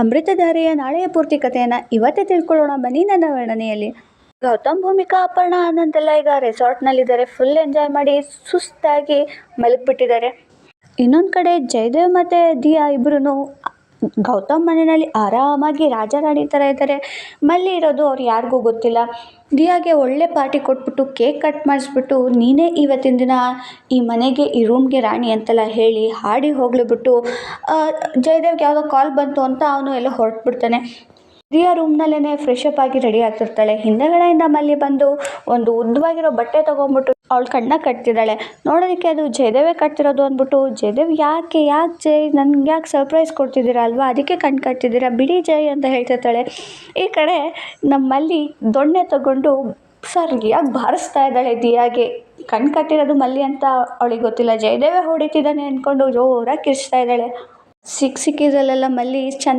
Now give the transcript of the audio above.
ಅಮೃತಧಾರೆಯ ನಾಳೆಯ ಪೂರ್ತಿ ಕಥೆಯನ್ನು ಇವತ್ತೇ ತಿಳ್ಕೊಳ್ಳೋಣ. ಬನ್ನಿ ನನ್ನ ವರ್ಣನೆಯಲ್ಲಿ. ಗೌತಮ್ ಭೂಮಿಕಾ ಅಪರ್ಣ ಅನ್ನಂತೆಲ್ಲ ಈಗ ರೆಸಾರ್ಟ್ನಲ್ಲಿದ್ದಾರೆ. ಫುಲ್ ಎಂಜಾಯ್ ಮಾಡಿ ಸುಸ್ತಾಗಿ ಮಲಗಿಬಿಟ್ಟಿದ್ದಾರೆ. ಇನ್ನೊಂದು ಕಡೆ ಜಯದೇವ್ ಮತ್ತು ದಿಯಾ ಇಬ್ಬರೂ ಗೌತಮ್ ಮನೆಯಲ್ಲಿ ಆರಾಮಾಗಿ ರಾಜಾರಾಣಿ ಥರ ಇದ್ದಾರೆ ಮಲ್ಲಿ ಇರೋದು ಅವ್ರು ಯಾರಿಗೂ ಗೊತ್ತಿಲ್ಲ. ದಿಯಾಗೆ ಒಳ್ಳೆ ಪಾರ್ಟಿ ಕೊಟ್ಬಿಟ್ಟು ಕೇಕ್ ಕಟ್ ಮಾಡಿಸ್ಬಿಟ್ಟು, ನೀನೇ ಇವತ್ತಿನ ದಿನ ಈ ಮನೆಗೆ, ಈ ರೂಮ್ಗೆ ರಾಣಿ ಅಂತೆಲ್ಲ ಹೇಳಿ ಹಾಡಿ ಹೋಗ್ಲಿಬಿಟ್ಟು ಜಯದೇವ್ಗೆ ಯಾವುದೋ ಕಾಲ್ ಬಂತು ಅಂತ ಅವನು ಎಲ್ಲ ಹೊರಟ್ಬಿಡ್ತಾನೆ. ದಿಯಾ ರೂಮ್ನಲ್ಲೇ ಫ್ರೆಶ್ ಅಪ್ ಆಗಿ ರೆಡಿ ಆಗ್ತಿರ್ತಾಳೆ. ಹಿಂದೆಗಡೆಯಿಂದ ಮಲ್ಲಿ ಬಂದು ಒಂದು ಉದ್ದವಾಗಿರೋ ಬಟ್ಟೆ ತೊಗೊಂಡ್ಬಿಟ್ಟು ಅವಳ ಕಣ್ಣ ಕಟ್ತಿದ್ದಾಳೆ. ನೋಡೋದಕ್ಕೆ ಅದು ಜಯದೇವೇ ಕಟ್ತಿರೋದು ಅಂದ್ಬಿಟ್ಟು, ಜಯದೇವ್ ಯಾಕೆ ಯಾಕೆ ಜೈ ನನ್ಗೆ ಯಾಕೆ ಸರ್ಪ್ರೈಸ್ ಕೊಡ್ತಿದ್ದೀರಾ ಅಲ್ವಾ? ಅದಕ್ಕೆ ಕಣ್ಣು ಕಟ್ತಿದ್ದೀರಾ? ಬಿಡಿ ಜೈ ಅಂತ ಹೇಳ್ತಿರ್ತಾಳೆ. ಈ ಕಡೆ ನಮ್ಮಲ್ಲಿ ದೊಣ್ಣೆ ತಗೊಂಡು ಸರಿಯಾಗಿ ಬಾರಿಸ್ತಾ ಇದ್ದಾಳೆ ದಿಯಾಗೆ. ಕಣ್ಣು ಕಟ್ಟಿರೋದು ಮಲ್ಲಿ ಅಂತ ಅವಳಿಗೆ ಗೊತ್ತಿಲ್ಲ. ಜಯದೇವೇ ಹೊಡಿತಿದ್ದಾನೆ ಅಂದ್ಕೊಂಡು ಜೋರಾಗಿ ಕಿರ್ಚ್ತಾ ಇದ್ದಾಳೆ. ಸಿಕ್ಕ ಸಿಕ್ಕಿದ್ರಲ್ಲೆಲ್ಲ ಮಲ್ಲಿ ಚೆನ್ನ